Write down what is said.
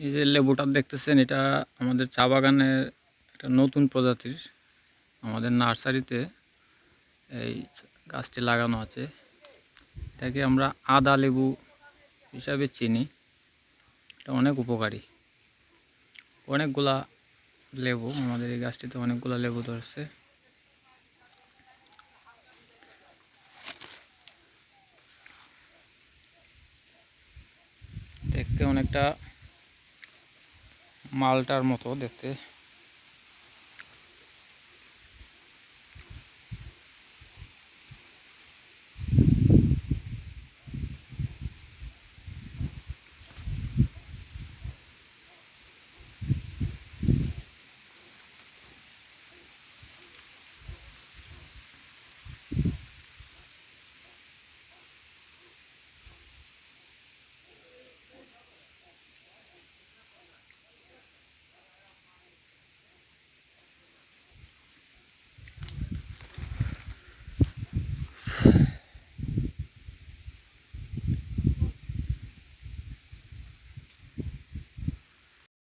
এই যে লেবুটা দেখতেছেন, এটা আমাদের চা বাগানের একটা নতুন প্রজাতির, আমাদের নার্সারিতে এই গাছটি লাগানো আছে। এটাকে আমরা আদা লেবু হিসাবে চিনি। এটা অনেক উপকারী। অনেকগুলা লেবু, আমাদের এই গাছটিতে অনেকগুলা লেবু ধরছে। দেখতে অনেকটা মালটার মতো দেখতে